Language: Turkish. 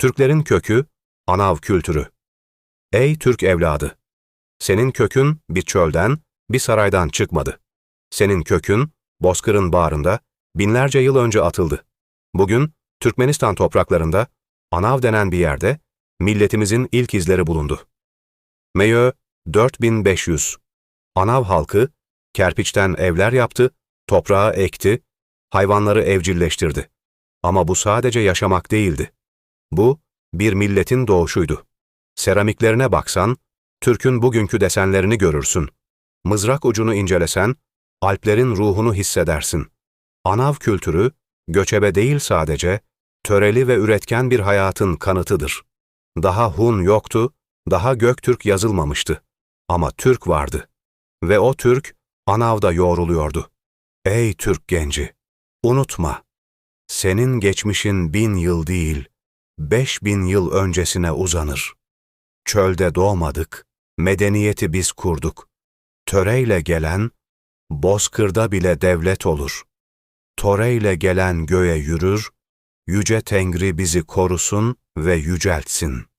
Türklerin kökü, anav kültürü. Ey Türk evladı! Senin kökün bir çölden, bir saraydan çıkmadı. Senin kökün, Bozkır'ın bağrında binlerce yıl önce atıldı. Bugün, Türkmenistan topraklarında, Anav denen bir yerde, milletimizin ilk izleri bulundu. Meyö 4500. Anav halkı, kerpiçten evler yaptı, toprağı ekti, hayvanları evcilleştirdi. Ama bu sadece yaşamak değildi. Bu, bir milletin doğuşuydu. Seramiklerine baksan, Türk'ün bugünkü desenlerini görürsün. Mızrak ucunu incelesen, Alplerin ruhunu hissedersin. Anav kültürü, göçebe değil sadece, töreli ve üretken bir hayatın kanıtıdır. Daha Hun yoktu, daha Göktürk yazılmamıştı. Ama Türk vardı. Ve o Türk, Anav'da yoğruluyordu. Ey Türk genci! Unutma, senin geçmişin bin yıl değil, beş bin yıl öncesine uzanır. Çölde doğmadık, medeniyeti biz kurduk. Töreyle gelen, bozkırda bile devlet olur. Toreyle gelen göğe yürür, yüce Tengri bizi korusun ve yüceltsin.